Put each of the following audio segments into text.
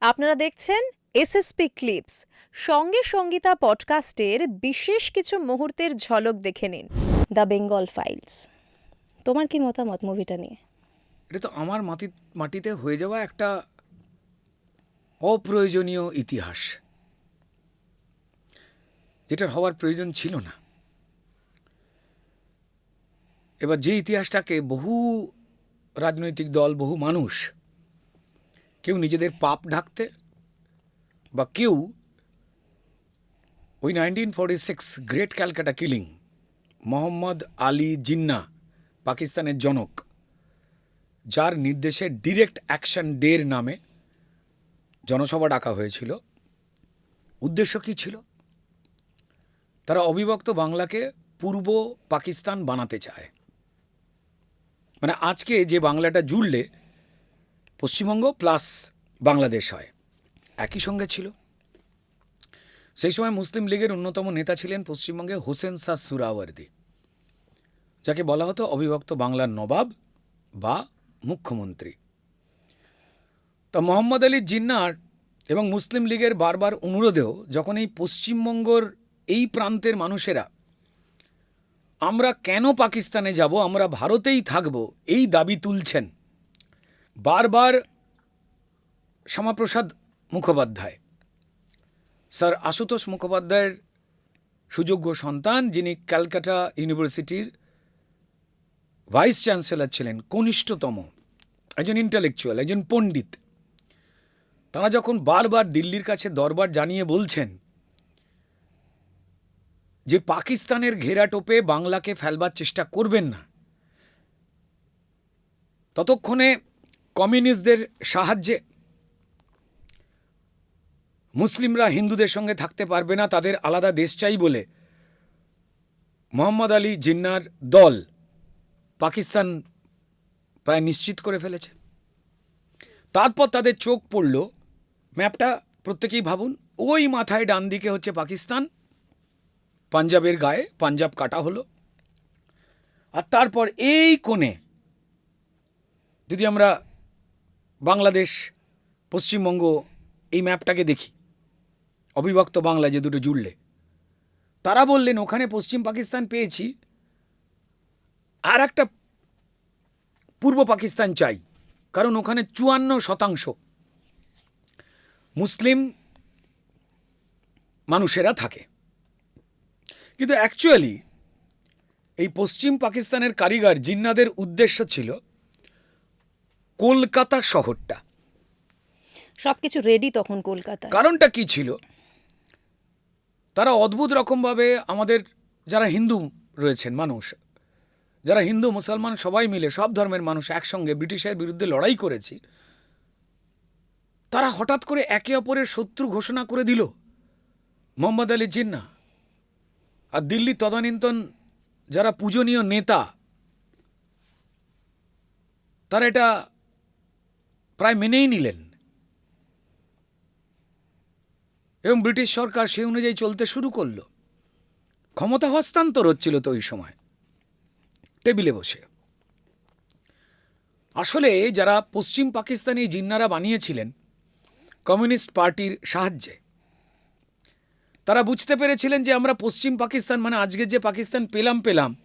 আপনারা দেখছেন SSP clips. সঙ্গে সঙ্গীতা পডকাস্টের বিশেষ কিছু মুহূর্তের ঝলক দেখে নিন। দ্য বেঙ্গল ফাইলস। তোমার কি মতামত মুভিটা নিয়ে? এটা তো আমার মাটি মাটিতে হয়ে যাওয়া একটা অপ্রয়োজনীয় ইতিহাস। যেটার হওয়ার প্রয়োজন ছিল না। এবার যে ইতিহাসটাকে বহু রাজনৈতিক দল, বহু মানুষ কেউ নিজেদের পাপ ঢাকতে বা কেউ ওই nineteen forty six great Calcutta killing Mohammad Ali Jinnah, পাকিস্তানের জনক, যার নির্দেশে ডিরেক্ট অ্যাকশন ডের নামে জনসভা ডাকা হয়েছিল। উদ্দেশ্য কী ছিল? তারা অবিভক্ত বাংলাকে পূর্ব পাকিস্তান বানাতে চায়। মানে আজকে যে বাংলাটা জুড়লে পশ্চিমবঙ্গ প্লাস বাংলাদেশ হয়। একই সঙ্গে ছিল। সেই সময় মুসলিম লীগের অন্যতম নেতা ছিলেন পশ্চিমবঙ্গে হোসেন শাহ সুরাওয়ার্দি, যাকে বলা হতো অবিভক্ত বাংলার নবাব বা মুখ্যমন্ত্রী। তা মোহাম্মদ আলী জিন্নার এবং মুসলিম লীগের বারবার অনুরোধেও যখন এই পশ্চিমবঙ্গর এই প্রান্তের মানুষেরা, আমরা কেন পাকিস্তানে যাব? আমরা ভারতেই থাকব, এই দাবি তুলছেন বারবার শ্যামাপ্রসাদ মুখোপাধ্যায়। স্যার আশুতোষ মুখোপাধ্যায়ের সুযোগ্য সন্তান, যিনি ক্যালকাটা ইউনিভার্সিটির ভাইস চ্যান্সেলর ছিলেন, কনিষ্ঠতম, একজন ইন্টালেকচুয়াল, একজন পণ্ডিত। তারা যখন বারবার দিল্লির কাছে দরবার জানিয়ে বলছেন যে পাকিস্তানের ঘেরাটোপে বাংলাকে ফেলবার চেষ্টা করবেন না, ততক্ষণে কমিউনিস্টদের সাহায্যে মুসলিমরা হিন্দুদের সঙ্গে থাকতে পারবে না, তাদের আলাদা দেশ চাই বলে মোহাম্মদ আলী জিন্নার দল পাকিস্তান প্রায় নিশ্চিত করে ফেলেছে। তারপর তাদের চোখ পড়ল, ম্যাপটা প্রত্যেকেই ভাবুন, ওই মাথায় ডান দিকে হচ্ছে পাকিস্তান, পাঞ্জাবের গায়ে পাঞ্জাব কাটা হলো। আর তারপর এই কোণে যদি আমরা বাংলাদেশ, পশ্চিমবঙ্গ, এই ম্যাপটাকে দেখি। অবিভক্ত বাংলা যে দুটো জুড়লে। তারা বললেন, ওখানে পশ্চিম পাকিস্তান পেয়েছি। আর একটা পূর্ব পাকিস্তান চাই, কারণ ওখানে চুয়ান্ন শতাংশ মুসলিম মানুষেরা থাকে। কিন্তু অ্যাকচুয়ালি এই পশ্চিম পাকিস্তানের কারিগর জিন্নাদের উদ্দেশ্য ছিল কলকাতা শহরটা। সবকিছু রেডি তখন কলকাতায়। কারণটা কি ছিল? তারা অদ্ভুত রকমভাবে আমাদের যারা হিন্দু রয়েছেন মানুষ যারা হিন্দু মুসলমান সবাই মিলে সব ধর্মের মানুষ একসঙ্গে ব্রিটিশের বিরুদ্ধে লড়াই করেছি তারা হঠাৎ করে একে অপরের শত্রু ঘোষণা করে দিল মোহাম্মদ আলী জিন্না। আর দিল্লি তদানীন্তন যারা পূজনীয় নেতা তারা এটা প্রায় মেনেই নিলেন। এবং ব্রিটিশ সরকার সেই অনুযায়ী চলতে শুরু করল। ক্ষমতা হস্তান্তর হচ্ছিল তো ওই সময়, টেবিলে বসে। আসলে যারা পশ্চিম পাকিস্তানি জিন্নারা বানিয়েছিলেন, কমিউনিস্ট পার্টির সাহায্যে, তারা বুঝতে পেরেছিলেন যে আমরা পশ্চিম পাকিস্তান মানে আজকের যে পাকিস্তান পেলাম পেলাম।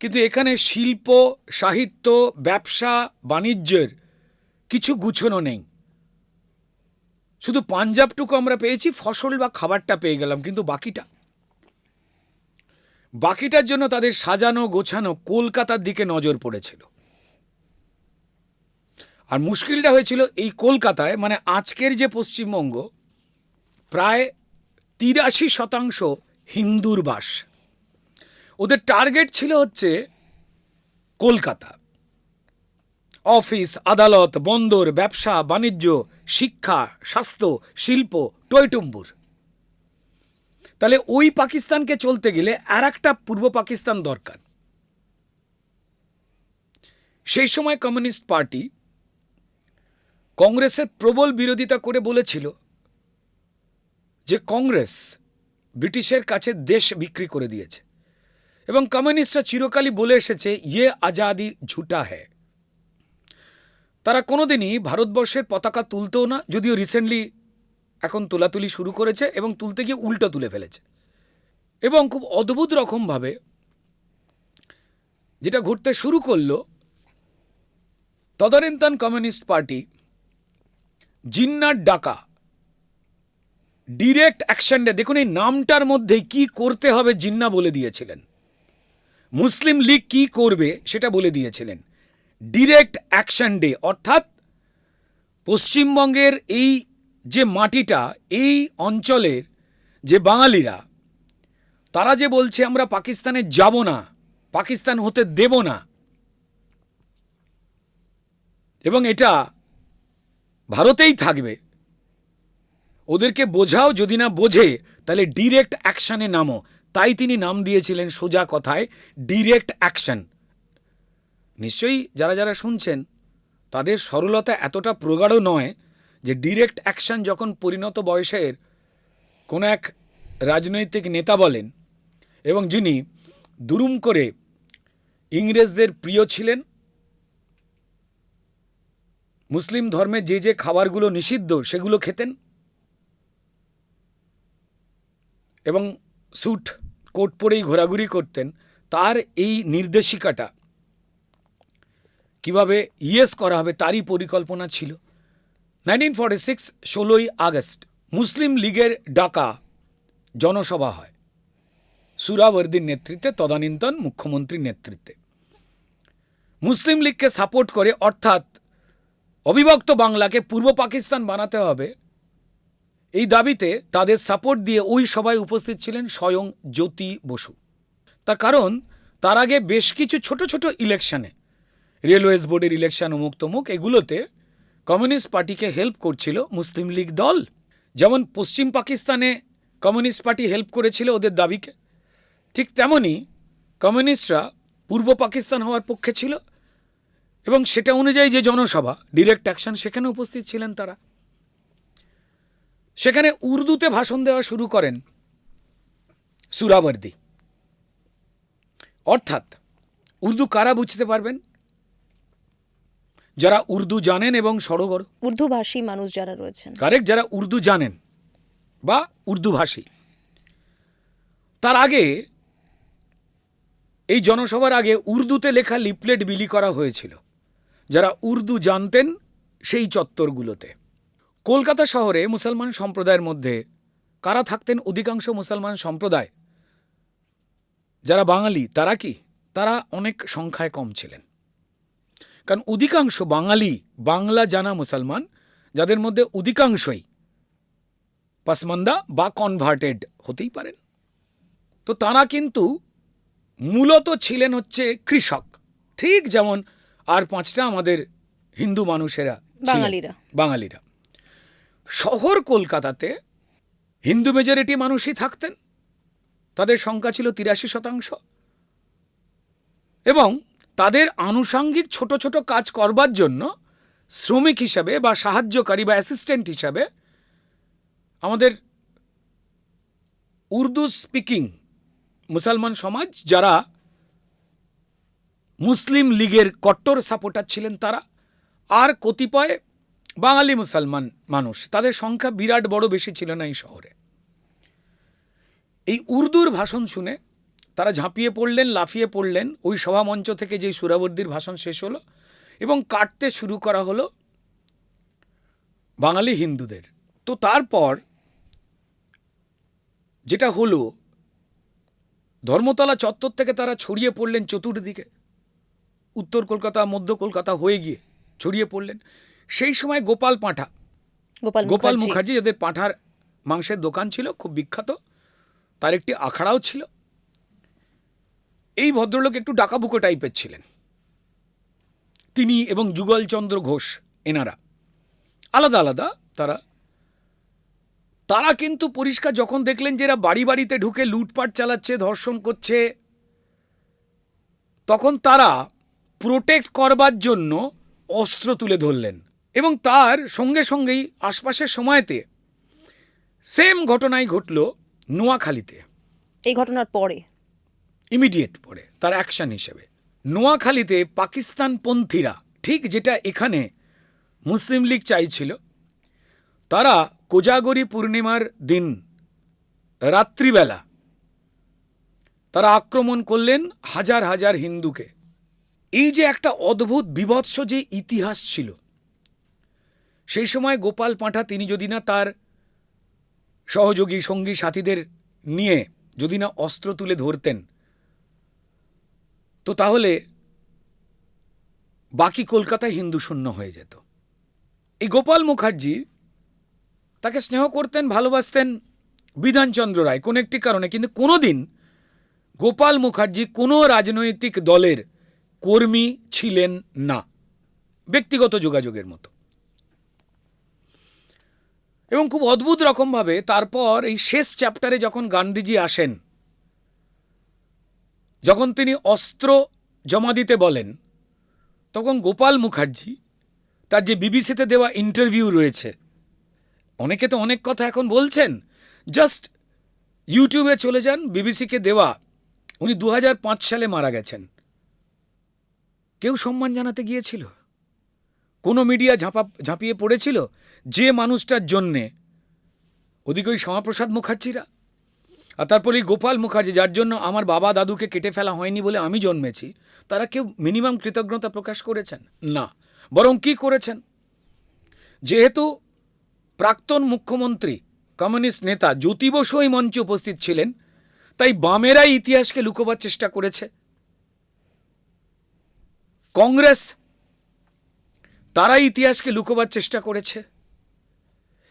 কিন্তু এখানে শিল্প, সাহিত্য, ব্যবসা, বাণিজ্যের কিছু গুছনো নেই। শুধু পাঞ্জাবটুকু আমরা পেয়েছি, ফসল বা খাবারটা পেয়ে গেলাম, কিন্তু বাকিটা? বাকিটার জন্য তাদের সাজানো, গোছানো কলকাতার দিকে নজর পড়েছিল। আর মুশকিলটা হয়েছিল এই কলকাতায় মানে আজকের যে পশ্চিমবঙ্গ, প্রায় তিরাশি শতাংশ হিন্দুর বাস। ওদের টার্গেট ছিল হচ্ছে কলকাতা। অফিস, আদালত, বন্দর, ব্যবসা, বাণিজ্য, শিক্ষা, স্বাস্থ্য, শিল্প, টয়টুম্বুর। তাহলে ওই পাকিস্তানকে চলতে গেলে আর একটা পূর্ব পাকিস্তান দরকার। সেই সময় কমিউনিস্ট পার্টি কংগ্রেসের প্রবল বিরোধিতা করে বলেছিল যে কংগ্রেস ব্রিটিশের কাছে দেশ বিক্রি করে দিয়েছে। এবং কমিউনিস্টরা চিরকালই বলে এসেছে ইয়ে আজাদি ঝুটা হ্যায়। তারা কোনোদিনই ভারতবর্ষের পতাকা তুলতেও না, যদিও রিসেন্টলি এখন তোলাতুলি শুরু করেছে এবং তুলতে গিয়ে উল্টো তুলে ফেলেছে। এবং খুব অদ্ভুত রকমভাবে যেটা ঘুরতে শুরু করল, তদানীন্তন কমিউনিস্ট পার্টি জিন্নার ডাকা ডিরেক্ট অ্যাকশনটা দেখুন এই নামটার মধ্যেই কি করতে হবে জিন্না বলে দিয়েছিলেন। মুসলিম লীগ কি করবে সেটা বলে দিয়েছিলেন। ডিরেক্ট অ্যাকশন ডে অর্থাৎ পশ্চিমবঙ্গের এই যে মাটিটা, এই অঞ্চলের যে বাঙালিরা, তারা যে বলছে আমরা পাকিস্তানে যাব না, পাকিস্তান হতে দেব না, এবং এটা ভারতেই থাকবে, ওদেরকে বোঝাও, যদি না বোঝে, তাহলে ডিরেক্ট অ্যাকশানে নামো। তাই তিনি নাম দিয়েছিলেন সোজা কথায় ডিরেক্ট অ্যাকশন নিশ্চয়ই যারা যারা শুনছেন, তাদের সরলতা এতটা প্রগাঢ় নয় যে ডিরেক্ট অ্যাকশন যখন পরিণত বয়সের কোনো এক রাজনৈতিক নেতা বলেন এবং যিনি দুরুম করে ইংরেজদের প্রিয় ছিলেন, মুসলিম ধর্মে যে যে খাবারগুলো নিষিদ্ধ সেগুলো খেতেন এবং স্যুট, কোট পরেই ঘোরাঘুরি করতেন, তার এই নির্দেশিকাটা কীভাবে ইয়েস করা হবে তারই পরিকল্পনা ছিল। নাইনটিন ফর্টি সিক্স, ষোলোই আগস্ট, মুসলিম লীগের ডাকা জনসভা হয়। সুরাবর্দির নেতৃত্বে, তদানীন্তন মুখ্যমন্ত্রীর নেতৃত্বে। মুসলিম লীগকে সাপোর্ট করে, অর্থাৎ অবিভক্ত বাংলাকে পূর্ব পাকিস্তান বানাতে হবে, এই দাবিতে তাদের সাপোর্ট দিয়ে ওই সভায় উপস্থিত ছিলেন স্বয়ং জ্যোতি বসু। তার কারণ, তার আগে বেশ কিছু ছোট ছোট ইলেকশনে রেলওয়েজ বোর্ডের ইলেকশন অমুক তমুক এগুলোতে কমিউনিস্ট পার্টিকে হেল্প করছিল মুসলিম লীগ দল। যেমন পশ্চিম পাকিস্তানে কমিউনিস্ট পার্টি হেল্প করেছিল ওদের দাবিকে। ঠিক তেমনই কমিউনিস্টরা পূর্ব পাকিস্তান হওয়ার পক্ষে ছিল এবং সেটা অনুযায়ী যে জনসভা ডিরেক্ট অ্যাকশন সেখানে উপস্থিত ছিলেন তারা। সেখানে উর্দুতে ভাষণ দেওয়া শুরু করেন সুরাবর্দি। অর্থাৎ উর্দু কারা বুঝতে পারবেন? যারা উর্দু জানেন এবং সড়গড় উর্দুভাষী মানুষ যারা রয়েছেন। কারেক্ট যারা উর্দু জানেন বা উর্দুভাষী তার আগে এই জনসভার আগে উর্দুতে লেখা লিপলেট বিলি করা হয়েছিল। যারা উর্দু জানতেন সেই চত্বরগুলোতে। কলকাতা শহরে মুসলমান সম্প্রদায়ের মধ্যে কারা থাকতেন? অধিকাংশ মুসলমান সম্প্রদায়। যারা বাঙালি তারা কি? তারা অনেক সংখ্যায় কম ছিলেন। কারণ অধিকাংশ বাঙালি বাংলা জানা মুসলমান যাদের মধ্যে অধিকাংশই পাসমান্দা বা কনভার্টেড হতেই পারেন। তো তারা কিন্তু মূলত ছিলেন হচ্ছে কৃষক। ঠিক যেমন আর পাঁচটা আমাদের হিন্দু মানুষেরা বাঙালিরা। বাঙালিরা। শহর কলকাতাতে হিন্দু মেজরিটি মানুষই থাকতেন। তাদের সংখ্যা ছিল তিরাশি শতাংশ। এবং তাদের আনুষাঙ্গিক ছোট ছোট কাজ করবার জন্য শ্রমিক হিসাবে বা সাহায্যকারী বা অ্যাসিস্ট্যান্ট হিসাবে আমাদের উর্দু স্পিকিং মুসলমান সমাজ যারা মুসলিম লীগের কট্টর সাপোর্টার ছিলেন তারা, আর কতিপয় বাঙালি মুসলমান মানুষ, তাদের সংখ্যা বিরাট বড় বেশি ছিল না এই শহরে। এই উর্দুর ভাষণ শুনে তারা ঝাঁপিয়ে পড়লেন লাফিয়ে পড়লেন। ওই সভামঞ্চ থেকে যেই সুরাবর্দির ভাষণ শেষ হলো এবং কাটতে শুরু করা হলো বাঙালি হিন্দুদের। তো তারপর যেটা হলো ধর্মতলা চত্বর থেকে তারা ছড়িয়ে পড়লেন চতুর্দিকে। উত্তর কলকাতা মধ্য কলকাতা হয়ে গিয়ে ছড়িয়ে পড়লেন। সেই সময় গোপাল পাঁঠা গোপাল মুখার্জি যাদের পাঁঠার মাংসের দোকান ছিল খুব বিখ্যাত তার একটি আখড়াও ছিল। এই ভদ্রলোক একটু ডাকাবুকো টাইপের ছিলেন। তিনি এবং যুগলচন্দ্র ঘোষ এনারা। আলাদা আলাদা তারা। তারা কিন্তু পরিষ্কার যখন দেখলেন যে এরা বাড়ি বাড়িতে ঢুকে লুটপাট চালাচ্ছে, ধর্ষণ করছে, তখন তারা প্রোটেক্ট করবার জন্য অস্ত্র তুলে ধরলেন এবং তার সঙ্গে সঙ্গেই আশপাশের সময়তে সেম ঘটনাই ঘটল নোয়াখালীতে। এই ঘটনার পরে? ইমিডিয়েট পরে, তার অ্যাকশন হিসেবে। নোয়াখালীতে পাকিস্তানপন্থীরা, ঠিক যেটা এখানে মুসলিম লীগ চাইছিল, তারা কোজাগরি পূর্ণিমার দিন, রাত্রিবেলা, তারা আক্রমণ করলেন হাজার হাজার হিন্দুকে। এই যে একটা অদ্ভুত বিভৎস যে ইতিহাস ছিল, সেই সময় গোপাল পাঁঠা তিনি যদি না তার সহযোগী, সঙ্গী, সাথীদের নিয়ে যদি না অস্ত্র তুলে ধরতেন তো তাহলে বাকি কলকাতা হিন্দু শূন্য হয়ে যেত। এই গোপাল মুখার্জি তাকে স্নেহ করতেন, ভালোবাসতেন বিধানচন্দ্র রায় কোন একটি কারণে, কিন্তু কোনোদিন গোপাল মুখার্জি কোনো রাজনৈতিক দলের কর্মী ছিলেন না, ব্যক্তিগত যোগাযোগের মতো। এবং খুব অদ্ভুত রকমভাবে তারপর এই শেষ চ্যাপ্টারে যখন গান্ধীজি আসেন যখন তিনি অস্ত্র জমা দিতে বলেন, তখন গোপাল মুখার্জি, তার যে বিবিসিতে দেওয়া ইন্টারভিউ রয়েছে, অনেকে তো অনেক কথা এখন বলছেন জাস্ট ইউটিউবে চলে যান, বিবিসিকে দেওয়া, উনি দু হাজার পাঁচ সালে মারা গেছেন। কেউ সম্মান জানাতে গিয়েছিল? কোনো মিডিয়া ঝাঁপা, ঝাঁপিয়ে পড়েছিল যে মানুষটার জন্যে? ওদিকে ওই শ্যামাপ্রসাদ মুখার্জিরা? আর তারপরে গোপাল মুখার্জি, যার জন্য আমার বাবা দাদুকে কেটে ফেলা হয়নি বলে আমি জন্মেছি, তারা কেউ মিনিমাম কৃতজ্ঞতা প্রকাশ করেছেন? না। বরং কি করেছেন? যেহেতু প্রাক্তন মুখ্যমন্ত্রী, কমিউনিস্ট নেতা জ্যোতি বসু ওই মঞ্চে উপস্থিত ছিলেন, তাই বামেরাই ইতিহাসকে লুকোবার চেষ্টা করেছে। কংগ্রেস, তারাই ইতিহাসকে লুকোবার চেষ্টা করেছে।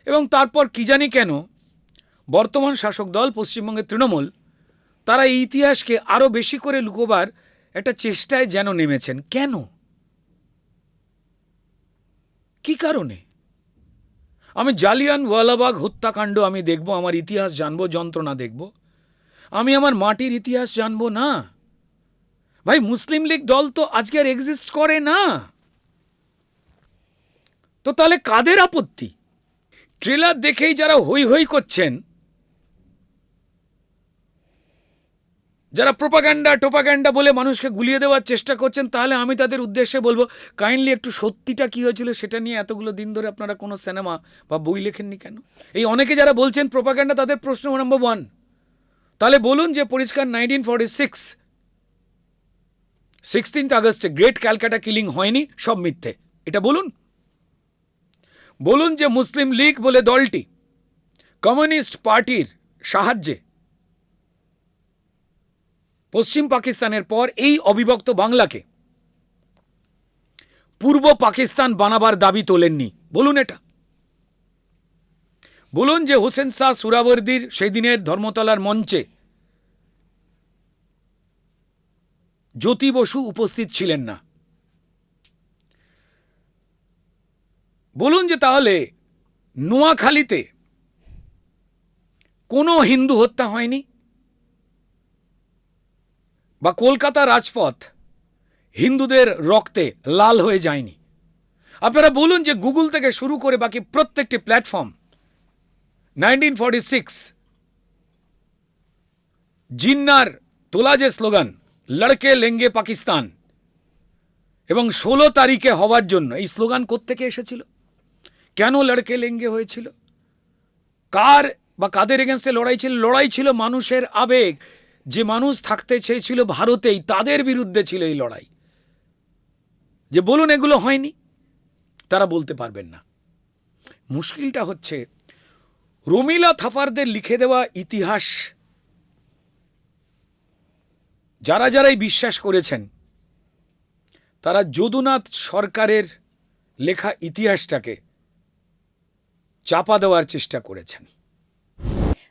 এবং তারপর কি জানি কেন বর্তমান শাসক দল পশ্চিমবঙ্গের তৃণমূল, তারা এই ইতিহাসকে আরও বেশি করে লুকোবার একটা চেষ্টায় যেন নেমেছেন। কেন? কি কারণে? আমি জালিয়ান ওয়ালাবাগ হত্যাকাণ্ড আমি দেখব, আমার ইতিহাস জানব, যন্ত্রণা দেখব। আমি আমার মাটির ইতিহাস জানব না। ভাই, মুসলিম লীগ দল তো আজকে আর এক্সিস্ট করে না। তো তাহলে কাদের আপত্তি? ট্রেলার দেখেই যারা হই হই করছেন যারা প্রোপাগ্যান্ডা টোপাগ্যান্ডা বলে মানুষকে গুলিয়ে দেওয়ার চেষ্টা করছেন, তাহলে আমি তাদের উদ্দেশ্যে বলব কাইন্ডলি একটু সত্যিটা কী হয়েছিল সেটা নিয়ে এতগুলো দিন ধরে আপনারা কোনো সিনেমা বা বই লেখেননি কেন? এই অনেকে যারা বলছেন প্রোপাগ্যান্ডা তাদের প্রশ্ন নম্বর ওয়ান তাহলে বলুন যে পরিষ্কার নাইনটিন ফর্টি সিক্স সিক্সটিন্থ আগস্টে গ্রেট ক্যালকাটা কিলিং হয়নি, সব মিথ্যে। এটা বলুন। বলুন যে মুসলিম লীগ বলে দলটি কমিউনিস্ট পার্টির সাহায্যে পশ্চিম পাকিস্তানের পর এই অবিভক্ত বাংলাকে পূর্ব পাকিস্তান বানাবার দাবি তোলেননি। বলুন এটা। বলুন যে হোসেন শাহ সুরাবর্দির সেই দিনের ধর্মতলার মঞ্চে জ্যোতি বসু উপস্থিত ছিলেন না। বলুন যে তাহলে নোয়াখালীতে কোনো হিন্দু হত্যা হয়নি? বা কলকাতা রাজপথ হিন্দুদের রক্তে লাল হয়ে যায়নি। আপনারা বলুন যে গুগল থেকে শুরু করে বাকি প্রত্যেকটি প্ল্যাটফর্ম নাইনটিন ফর্টি সিক্স জিন্নার তোলা যে স্লোগান, লড়কে লেঙ্গে পাকিস্তান এবং ষোলো তারিখে হওয়ার জন্য, এই স্লোগান কোত্থেকে এসেছিল? কেন লড়কে লেঙ্গে হয়েছিল? কার বা কাদের এগেনস্টে লড়াই ছিল? লড়াই ছিল মানুষের আবেগ। যে মানুষ থাকতে চেয়েছিল ভারতেই, তাদের বিরুদ্ধে ছিল এই লড়াই। যে বলুন এগুলো হয়নি, তারা বলতে পারবেন না। মুশকিলটা হচ্ছে, রমিলা থাফারদের লিখে দেওয়া ইতিহাস, যারা যারাই বিশ্বাস করেছেন, তারা যদুনাথ সরকারের লেখা ইতিহাসটাকে চাপা দেওয়ার চেষ্টা করেছেন।